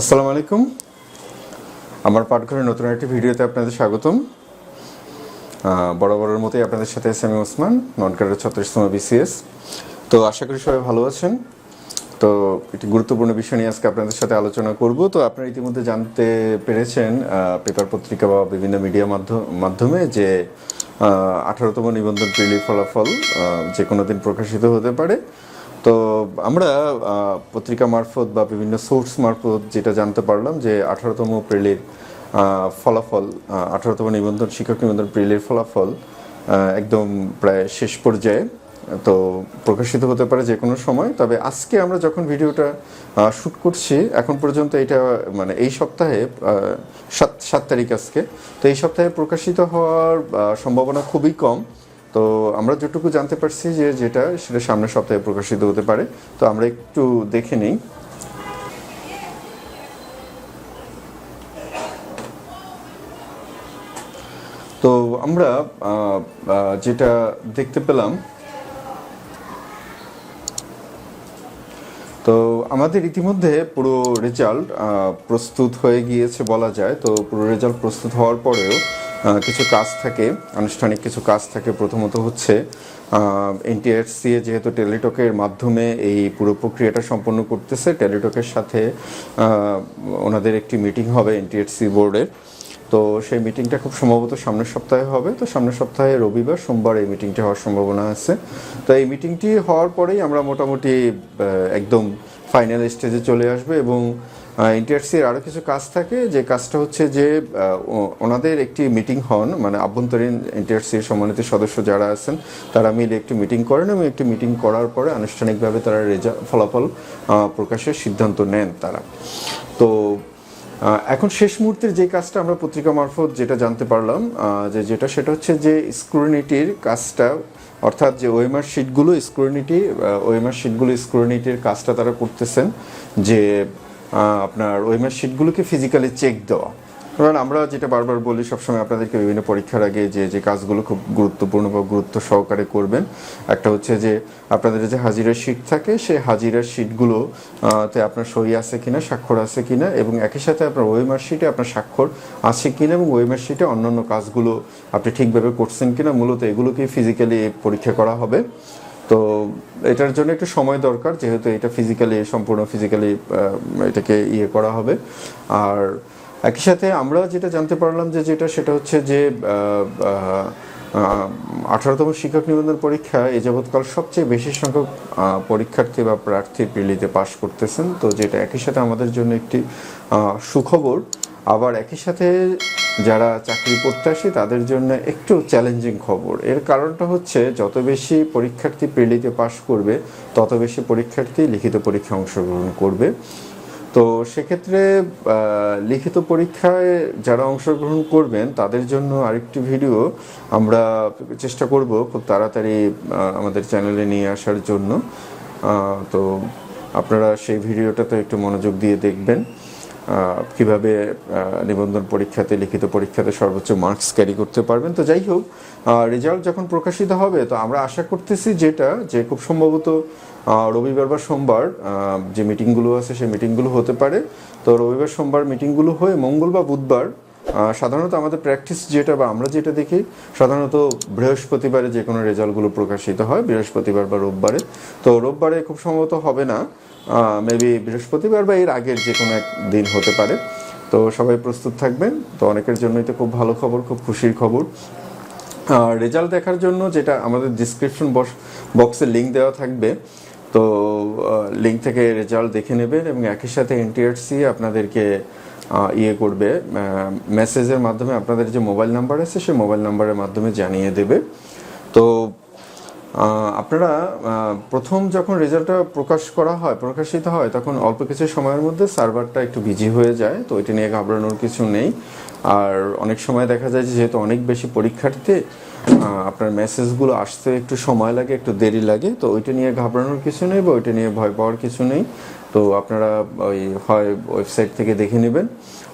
আসসালামু আলাইকুম। আমার পাঠঘরের নতুন একটি ভিডিওতে আপনাদের স্বাগতম। আহ, বরাবরের মতোই আপনাদের সাথে S M Osman non cadre ছত্রিশতম BCS. তো আশা করি সবাই ভালো আছেন। তো একটি গুরুত্বপূর্ণ বিষয় নিয়ে আজকে আপনাদের সাথে আলোচনা করব। তো আপনারা ইতিমধ্যে জানতে পেরেছেন পেপার পত্রিকা বা বিভিন্ন মিডিয়া মাধ্যমে যে আঠারোতম নিবন্ধন প্রিলি ফলাফল যে কোনো দিন প্রকাশিত হতে পারে। তো আমরা পত্রিকা মারফত বা বিভিন্ন সোর্স মারফত যেটা জানতে পারলাম যে আঠারোতম প্রেলের ফলাফল আঠারোতম নিবন্ধন, শিক্ষক নিবন্ধন প্রেলের ফলাফল একদম প্রায় শেষ পর্যায়ে। তো প্রকাশিত হতে পারে যে কোনো সময়। তবে আজকে আমরা যখন ভিডিওটা শ্যুট করছি, এখন পর্যন্ত এটা মানে এই সপ্তাহে সাত সাত তারিখ আজকে। তো এই সপ্তাহে প্রকাশিত হওয়ার সম্ভাবনা খুবই কম। তো আমরা যেটুকু জানতে পারছি যে যেটা সেটা সামনের সপ্তাহে প্রকাশিত হতে পারে। তো আমরা একটু দেখে নিই। তো আমরা যেটা দেখতে পেলাম, তো আমাদের ইতিমধ্যে পুরো রেজাল্ট প্রস্তুত হয়ে গিয়েছে বলা যায়। তো পুরো রেজাল্ট প্রস্তুত হওয়ার পরেও কিছু কাজ থাকে, আনুষ্ঠানিক কিছু কাজ থাকে। প্রথমত হচ্ছে এনটিআরসি যেহেতু টেলিটকের মাধ্যমে এই পুরো প্রক্রিয়াটা সম্পন্ন করতেছে, টেলিটকের সাথে ওনাদের একটি মিটিং হবে এনটিআরসি বোর্ডের। তো সেই মিটিংটা খুব সম্ভবত সামনের সপ্তাহে হবে। তো সামনের সপ্তাহে রবিবার, সোমবার এই মিটিংটা হওয়ার সম্ভাবনা আছে। তো এই মিটিংটি হওয়ার পরেই আমরা মোটামুটি একদম ফাইনাল স্টেজে চলে আসবে এবং এনটিআরসির আরও কিছু কাজ থাকে, যে কাজটা হচ্ছে যে ওনাদের একটি মিটিং হন মানে আভ্যন্তরীণ এনটিআরসির সম্মানিত সদস্য যারা আছেন, তারা মিলে একটি মিটিং করেন এবং একটি মিটিং করার পরে আনুষ্ঠানিকভাবে তারা রেজাল্ট ফলাফল প্রকাশের সিদ্ধান্ত নেন তারা। তো এখন শেষ মুহূর্তের যে কাজটা আমরা পত্রিকা মারফত যেটা জানতে পারলাম যে যেটা সেটা হচ্ছে যে স্ক্রুনিটির কাজটা, অর্থাৎ যে ওয়েমার শিটগুলো স্ক্রুনিটি ওয়েমার শিটগুলো স্ক্রুনিটির কাজটা তারা করতেছেন, যে আপনার ওয়েমার শিটগুলোকে ফিজিক্যালি চেক দেওয়া। কারণ আমরা যেটা বারবার বলি, সবসময় আপনাদেরকে বিভিন্ন পরীক্ষার আগে যে যে কাজগুলো খুব গুরুত্বপূর্ণ বা গুরুত্ব সহকারে করবেন, একটা হচ্ছে যে, আপনাদের যে হাজিরার শিট থাকে সেই হাজিরার শিটগুলো তে আপনার সই আছে কিনা, স্বাক্ষর আছে কিনা, এবং একই সাথে আপনার ওয়েমার শিটে আপনার স্বাক্ষর আছে কিনা, এবং ওয়েমার শিটে অন্যান্য কাজগুলো আপনি ঠিকভাবে করছেন কিনা, মূলত এগুলোকে ফিজিক্যালি পরীক্ষা করা হবে। তো এটার জন্য একটু সময় দরকার, যেহেতু এটা ফিজিক্যালি সম্পূর্ণ ফিজিক্যালি এটাকে ইয়ে করা হবে। আর একই সাথে আমরা যেটা জানতে পারলাম যে যেটা, সেটা হচ্ছে যে আঠারোতম শিক্ষক নিবন্ধন পরীক্ষা এই যাবৎকাল সবচেয়ে বেশি সংখ্যক পরীক্ষার্থী বা প্রার্থী প্রিলিতে পাশ করতেছেন। তো যেটা একই সাথে আমাদের জন্য একটি সুখবর। আবার একই সাথে যারা চাকরি প্রত্যাশী, তাদের জন্য একটু চ্যালেঞ্জিং খবর। এর কারণটা হচ্ছে, যত বেশি পরীক্ষার্থী প্রিলিতে পাশ করবে, তত বেশি পরীক্ষার্থী লিখিত পরীক্ষায় অংশগ্রহণ করবে। তো সেক্ষেত্রে লিখিত পরীক্ষায় যারা অংশগ্রহণ করবেন, তাদের জন্য আরেকটি ভিডিও আমরা চেষ্টা করব খুব তাড়াতাড়ি আমাদের চ্যানেলে নিয়ে আসার জন্য। তো আপনারা সেই ভিডিওটাতে একটু মনোযোগ দিয়ে দেখবেন। কীভাবে নিবন্ধন পরীক্ষাতে, লিখিত পরীক্ষাতে সর্বোচ্চ মার্কস ক্যারি করতে পারবেন। তো যাই হোক রেজাল্ট যখন প্রকাশিত হবে, তো আমরা আশা করতেছি যেটা, যে খুব সম্ভবত রবিবার বা সোমবার যে মিটিংগুলো আছে, সেই মিটিংগুলো হতে পারে। তো রবিবার, সোমবার মিটিংগুলো হয়ে মঙ্গল বা বুধবার সাধারণত আমাদের প্র্যাকটিস যেটা বা আমরা যেটা দেখি, সাধারণত বৃহস্পতিবারে যে কোনো রেজাল্টগুলো প্রকাশিত হয়, বৃহস্পতিবার বা রোববারে। তো রোববারে খুব সম্ভবত হবে না। মেবি বৃহস্পতিবার বা এর আগের যে কোনো এক দিন হতে পারে। তো সবাই প্রস্তুত থাকবেন। তো অনেকের জন্যই তো খুব ভালো খবর, খুব খুশির খবর। রেজাল্ট দেখার জন্য যেটা আমাদের ডিসক্রিপশন বক্সে লিঙ্ক দেওয়া থাকবে। তো লিঙ্ক থেকে রেজাল্ট দেখে নেবেন এবং একই সাথে এনটিআরসি আপনাদেরকে ইয়ে করবে মেসেজের মাধ্যমে আপনাদের যে মোবাইল নাম্বার আছে সেই মোবাইল নাম্বারের মাধ্যমে জানিয়ে দেবে। তো আপনারা প্রথম যখন রেজাল্টটা প্রকাশ করা হয়, প্রকাশিত হয়, তখন অল্প কিছু সময়ের মধ্যে সার্ভারটা একটু বিজি হয়ে যায়। তো এটা নিয়ে ঘাবড়ানোর কিছু নেই। আর অনেক সময় দেখা যায় যেহেতু অনেক বেশি পরীক্ষার্থী আপনার মেসেজগুলো আসতে একটু সময় লাগে, একটু দেরি লাগে, তো ওইটা নিয়ে ঘাবড়ানোর কিছু নেই বা ওইটা নিয়ে ভয় পাওয়ার কিছু নেই। তো আপনারা ওই, হয় ওয়েবসাইট থেকে দেখে নেবেন,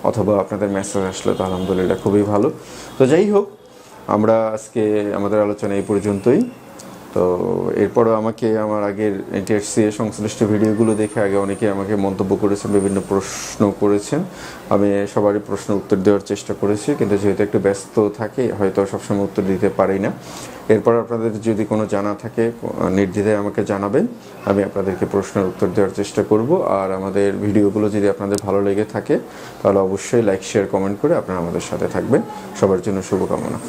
অথবা আপনাদের মেসেজ আসলে তো আলহামদুলিল্লাহ খুবই ভালো। তো যাই হোক, আমরা আজকে আমাদের আলোচনা এই পর্যন্তই। তো এরপরও আমাকে আমার আগের এর সংশ্লিষ্ট ভিডিওগুলো দেখে আগে অনেকে আমাকে মন্তব্য করেছেন, বিভিন্ন প্রশ্ন করেছেন। আমি সবারই প্রশ্ন উত্তর দেওয়ার চেষ্টা করেছি, কিন্তু যেহেতু একটু ব্যস্ত থাকি, হয়তো সবসময় উত্তর দিতে পারি না। এরপর আপনাদের যদি কোনো জানা থাকে নির্দ্বিধায় আমাকে জানাবেন, আমি আপনাদেরকে প্রশ্নের উত্তর দেওয়ার চেষ্টা করব। আর আমাদের ভিডিওগুলো যদি আপনাদের ভালো লেগে থাকে, তাহলে অবশ্যই লাইক শেয়ার কমেন্ট করে আপনারা আমাদের সাথে থাকবেন। সবার জন্য শুভকামনা।